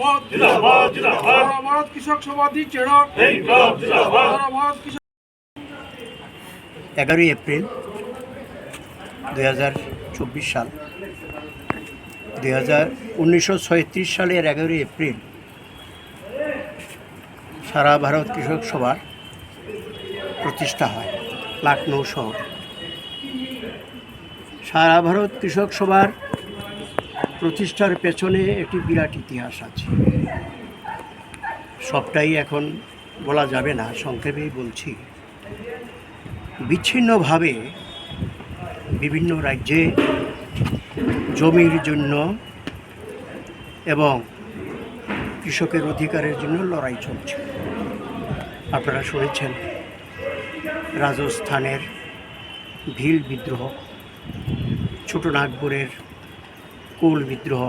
জিন্দাবাদ জিন্দাবাদ জিন্দাবাদ। সারা ভারত কৃষক সমাধি চেড়া ইনকলাব জিন্দাবাদ। সারা ভারত কৃষক এগারোই এপ্রিল দুই হাজার চব্বিশ সাল। দুই হাজার উনিশশো ছয়ত্রিশ সালের এগারোই এপ্রিল সারা ভারত কৃষক সভা প্রতিষ্ঠা হয় লখনৌ শহর। সারা ভারত কৃষক সভার প্রতিষ্ঠার পেছনে একটি বিরাট ইতিহাস আছে। সবটাই এখন বলা যাবে না, সংক্ষেপেই বলছি। বিচ্ছিন্নভাবে বিভিন্ন রাজ্যে জমির জন্য এবং কৃষকের অধিকারের জন্য লড়াই চলছে। আপনারা শুনেছেন রাজস্থানের ভিল বিদ্রোহ, ছোটনাগপুরের কুল বিদ্রোহ,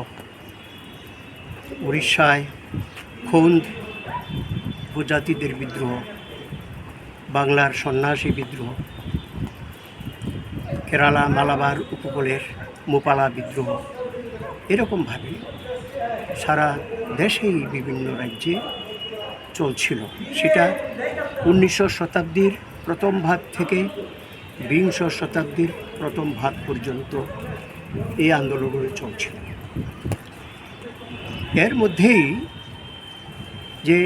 উড়িষ্যায় খুন্দ উপজাতিদের বিদ্রোহ, বাংলার সন্ন্যাসী বিদ্রোহ, কেরালা মালাবার উপকূলের মোপালা বিদ্রোহ এরকমভাবে সারা দেশেই বিভিন্ন রাজ্যে চলছিল। সেটা উনিশশো শতাব্দীর প্রথম ভাগ থেকে বিংশ শতাব্দীর প্রথম ভাগ পর্যন্ত এই আন্দোলনগুলো চলছিল। এর মধ্যেই যে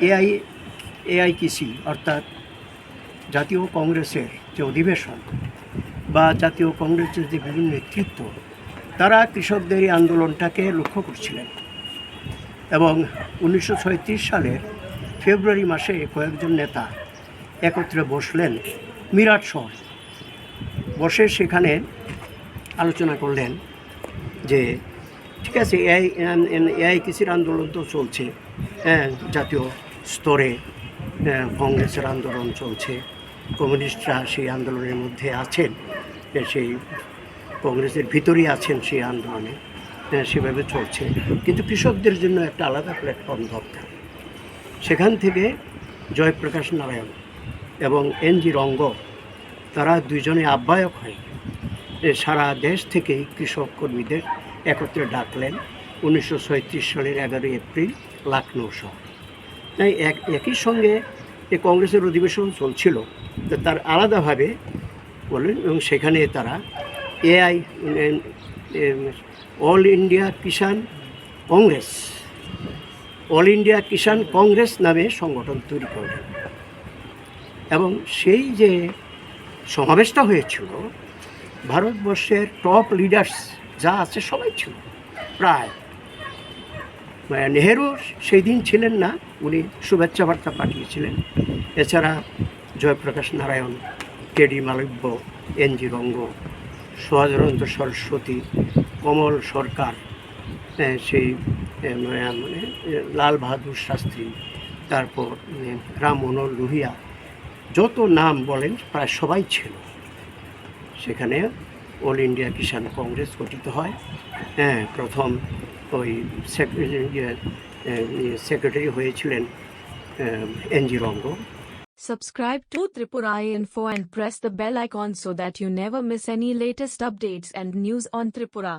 এআই এআইকিসি অর্থাৎ জাতীয় কংগ্রেসের যে অধিবেশন বা জাতীয় কংগ্রেসের যে বিভিন্ন নেতৃত্ব, তারা কৃষকদের এই আন্দোলনটাকে লক্ষ্য করছিলেন এবং উনিশশো সালের ফেব্রুয়ারি মাসে কয়েকজন নেতা একত্রে বসলেন মিরাট শহর। বসে সেখানে আলোচনা করলেন যে ঠিক আছে এআই এআই কৃষির আন্দোলন তো চলছে হ্যাঁ জাতীয় স্তরে হ্যাঁ, কংগ্রেসের আন্দোলন চলছে কমিউনিস্টরা সেই আন্দোলনের মধ্যে আছেন সেই কংগ্রেসের ভিতরেই আছেন সেই আন্দোলনে হ্যাঁ, সেভাবে চলছে। কিন্তু কৃষকদের জন্য একটা আলাদা প্ল্যাটফর্ম দরকার। সেখান থেকে জয়প্রকাশ নারায়ণ এবং এন জি রঙ্গ তারা দুজনে আহ্বায়ক হয়ে সারা দেশ থেকেই কৃষক কর্মীদের একত্রে ডাকলেন উনিশশো সালের এগারোই এপ্রিল লখনৌ শহর। তাই এক, একই সঙ্গে এই কংগ্রেসের অধিবেশন চলছিল তার আলাদাভাবে বললেন এবং সেখানে তারা AI all India Kisan Congress, all India Kisan Congress নামে সংগঠন তৈরি করলেন। এবং সেই যে সমাবেশটা হয়েছিল ভারতবর্ষের টপ লিডার্স যা আছে সবাই ছিল প্রায়। নেহেরু সেই দিন ছিলেন না উনি শুভেচ্ছা বার্তা পাঠিয়েছিলেন। এছাড়া Jayaprakash Narayan KD Malaviya N G Ranga Sahajanand Saraswati কমল সরকার হ্যাঁ, সেই মানে লাল বাহাদুর শাস্ত্রী তারপর রাম মনোহর লোহিয়া যত নাম বলেন প্রায় সবাই ছিল। সেখানে অল ইন্ডিয়া কিষাণ কংগ্রেস গঠিত হয় হ্যাঁ প্রথম ওই সেক্রেটারি হয়েছিলেন এন জি রঙ্গ Subscribe to Tripura Info and press the bell icon so that you never miss any latest updates and news on Tripura.